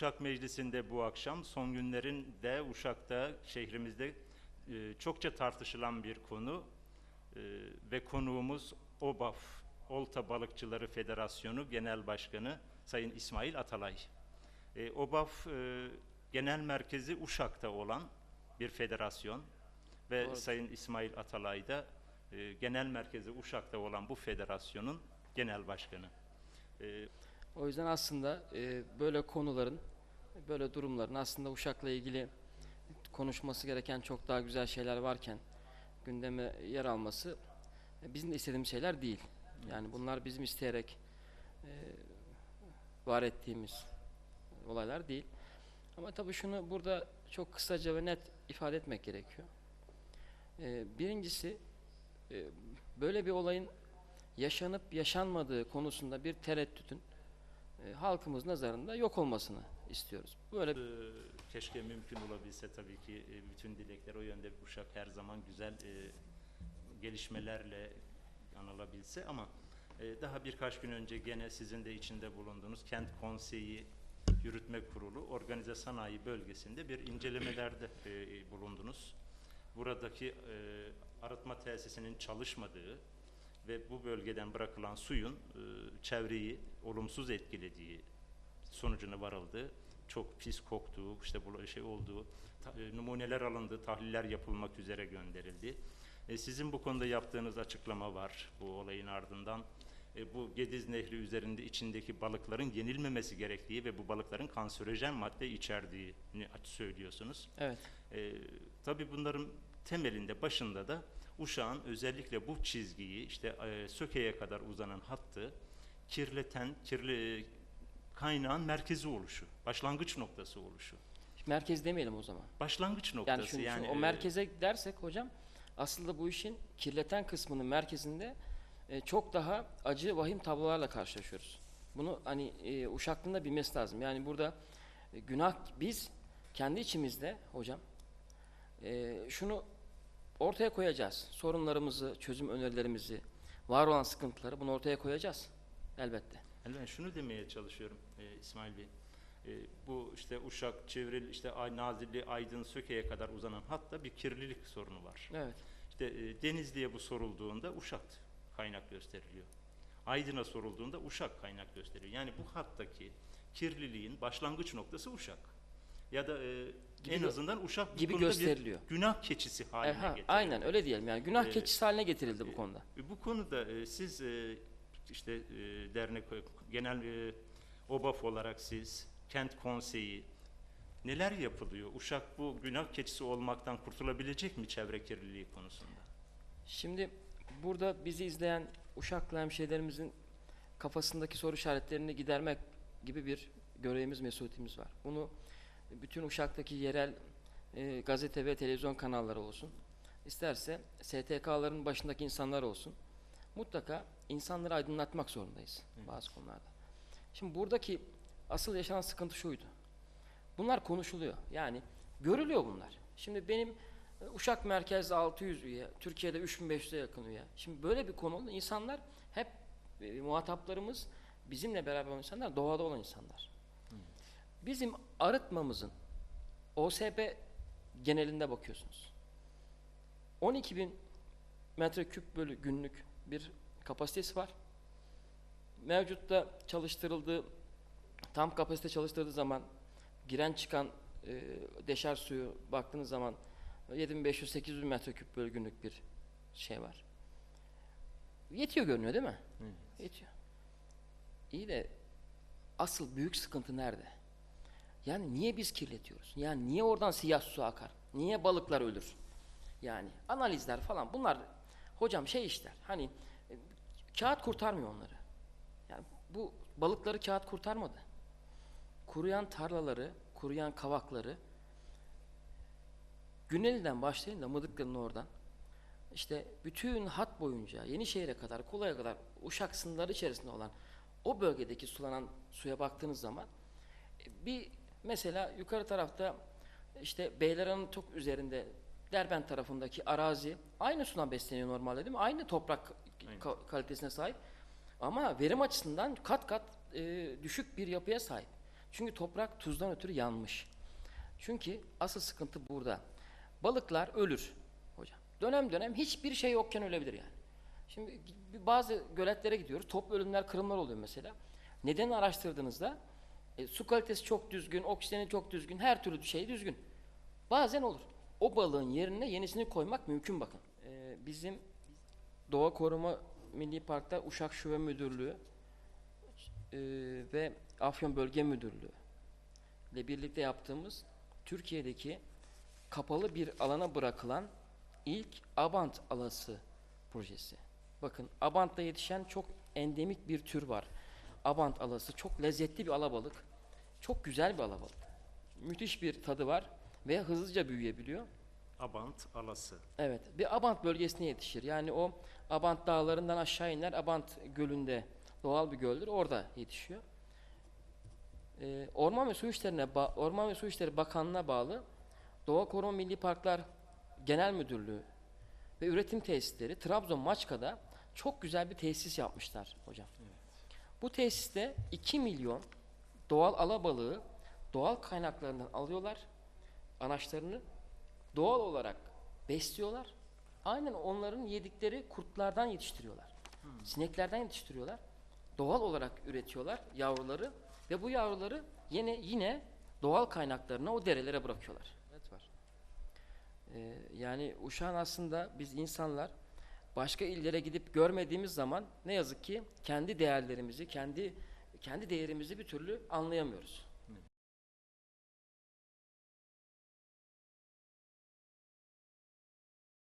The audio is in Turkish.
Uşak Meclisi'nde bu akşam son günlerinde Uşak'ta şehrimizde e, çokça tartışılan bir konu e, ve konuğumuz OBAF Olta Balıkçıları Federasyonu Genel Başkanı Sayın İsmail Atalay. E, OBAF e, genel merkezi Uşak'ta olan bir federasyon ve Doğru. Sayın İsmail Atalay da e, genel merkezi Uşak'ta olan bu federasyonun genel başkanı. E, O yüzden aslında e, böyle konuların, böyle durumların aslında Uşak'la ilgili konuşması gereken çok daha güzel şeyler varken gündeme yer alması e, bizim de istediğimiz şeyler değil. Yani bunlar bizim isteyerek e, var ettiğimiz olaylar değil. Ama tabii şunu burada çok kısaca ve net ifade etmek gerekiyor. E, birincisi e, böyle bir olayın yaşanıp yaşanmadığı konusunda bir tereddütün e, halkımız nazarında yok olmasını istiyoruz. Böyle Ee, Keşke mümkün olabilse tabii ki e, bütün dilekler o yönde Uşak her zaman güzel e, gelişmelerle anılabilse ama e, daha birkaç gün önce gene sizin de içinde bulunduğunuz Kent Konseyi Yürütme Kurulu Organize Sanayi Bölgesi'nde bir incelemelerde bulundunuz. Buradaki arıtma tesisinin çalışmadığı ve bu bölgeden bırakılan suyun e, çevreyi olumsuz etkilediği sonucuna varıldı. Çok pis koktuğu, işte bu şey olduğu, ta- e, numuneler alındı, tahliller yapılmak üzere gönderildi. E, sizin bu konuda yaptığınız açıklama var bu olayın ardından. E, bu Gediz Nehri üzerinde içindeki balıkların yenilmemesi gerektiği ve bu balıkların kanserojen madde içerdiğini söylüyorsunuz. evet. E, tabii bunların temelinde, başında da Uşak'ın özellikle bu çizgiyi, işte e, Söke'ye kadar uzanan hattı kirleten, kirli kaynağın merkezi oluşu, başlangıç noktası oluşu. Merkez demeyelim o zaman. Başlangıç noktası Yani yani, şunu, şu- o e, merkeze dersek hocam aslında bu işin kirleten kısmının merkezinde e, çok daha acı vahim tablolarla karşılaşıyoruz. Bunu hani e, Uşaklı'nın da bilmesi lazım. Yani burada e, günah biz kendi içimizde hocam e, şunu ortaya koyacağız. Sorunlarımızı, çözüm önerilerimizi, var olan sıkıntıları bunu ortaya koyacağız. Elbette. Yani ben şunu demeye çalışıyorum e, İsmail Bey. E, bu işte Uşak, Çevril, işte Nazilli, Aydın, Söke'ye kadar uzanan hatta bir kirlilik sorunu var. Evet. İşte e, Denizli'ye bu sorulduğunda Uşak kaynak gösteriliyor. Aydın'a sorulduğunda Uşak kaynak gösteriyor. Yani bu hattaki kirliliğin başlangıç noktası Uşak. Ya da e, Gibi en azından Uşak gibi gösteriliyor. bir günah keçisi haline E, ha, getirildi. aynen öyle diyelim. Yani günah Ee, keçisi haline getirildi bu konuda. E, Bu konuda e, siz e, işte e, dernek genel e, OBAF olarak siz kent konseyi neler yapılıyor? Uşak bu günah keçisi olmaktan kurtulabilecek mi çevre kirliliği konusunda? Şimdi burada bizi izleyen Uşaklı hemşehrilerimizin kafasındaki soru işaretlerini gidermek gibi bir görevimiz, mesuliyetimiz var. Bunu bütün Uşak'taki yerel e, gazete ve televizyon kanalları olsun, isterse STK'ların başındaki insanlar olsun, mutlaka insanları aydınlatmak zorundayız bazı konularda. Şimdi buradaki asıl yaşanan sıkıntı şuydu. Bunlar konuşuluyor. Yani görülüyor bunlar. Şimdi benim e, Uşak merkezde 600 üye, Türkiye'de 3500'e yakın üye. Şimdi böyle bir konumda insanlar hep e, muhataplarımız bizimle beraber olan insanlar doğada olan insanlar. Bizim arıtmamızın OSB genelinde bakıyorsunuz. 12 bin metreküp bölü günlük bir kapasitesi var. Mevcutta çalıştırıldığı tam kapasite çalıştırdığı zaman giren çıkan e, deşer suyu baktığınız zaman 7500-8000 metreküp bölü günlük bir şey var. Yetiyor görünüyor değil mi? Yetiyor. İyi de asıl büyük sıkıntı nerede? Yani niye biz kirletiyoruz? Yani niye oradan siyah su akar? Niye balıklar ölür? Yani analizler falan bunlar hocam şey işler. Hani e, kağıt kurtarmıyor onları. Yani bu balıkları kağıt kurtarmadı. Kuruyan tarlaları, kuruyan kavakları Güneli'den başlayın da Mıdıklı'nın oradan işte bütün hat boyunca Yenişehir'e kadar, Kula'ya kadar Uşak sınırları içerisinde olan o bölgedeki sulanan suya baktığınız zaman e, bir mesela yukarı tarafta işte Beylerhan'ın çok üzerinde Derbent tarafındaki arazi aynı sudan besleniyor normalde değil mi? Aynı toprak ka- kalitesine sahip. Ama verim açısından kat kat e, düşük bir yapıya sahip. Çünkü toprak tuzdan ötürü yanmış. Çünkü asıl sıkıntı burada. Balıklar ölür hocam. Dönem dönem hiçbir şey yokken ölebilir yani. Şimdi bazı göletlere gidiyoruz. Toplu ölümler, kırımlar oluyor mesela. Neden araştırdığınızda e, su kalitesi çok düzgün, oksijeni çok düzgün, her türlü şey düzgün. Bazen olur. O balığın yerine yenisini koymak mümkün bakın. E, bizim Doğa Koruma Milli Park'ta Uşak Şube Müdürlüğü e, ve Afyon Bölge Müdürlüğü ile birlikte yaptığımız Türkiye'deki kapalı bir alana bırakılan ilk Abant alası projesi. Bakın Abant'ta yetişen çok endemik bir tür var. Abant alası çok lezzetli bir alabalık. Çok güzel bir alabalık. Müthiş bir tadı var ve hızlıca büyüyebiliyor. Abant alası. Evet, bir Abant bölgesine yetişir. Yani o Abant dağlarından aşağı iner, Abant gölünde doğal bir göldür, orada yetişiyor. Ee, Orman ve Su İşleri'ne Orman ve Su İşleri Bakanlığı'na bağlı Doğa Koruma Milli Parklar Genel Müdürlüğü ve üretim tesisleri Trabzon Maçka'da çok güzel bir tesis yapmışlar hocam. Bu tesiste 2 milyon doğal alabalığı doğal kaynaklarından alıyorlar anaçlarını doğal olarak besliyorlar. Aynen onların yedikleri kurtlardan yetiştiriyorlar. Sineklerden yetiştiriyorlar. Doğal olarak üretiyorlar yavruları ve bu yavruları yine yine doğal kaynaklarına o derelere bırakıyorlar. Evet var. Ee, yani Uşak'ın aslında biz insanlar başka illere gidip görmediğimiz zaman ne yazık ki kendi değerlerimizi, kendi kendi değerimizi bir türlü anlayamıyoruz.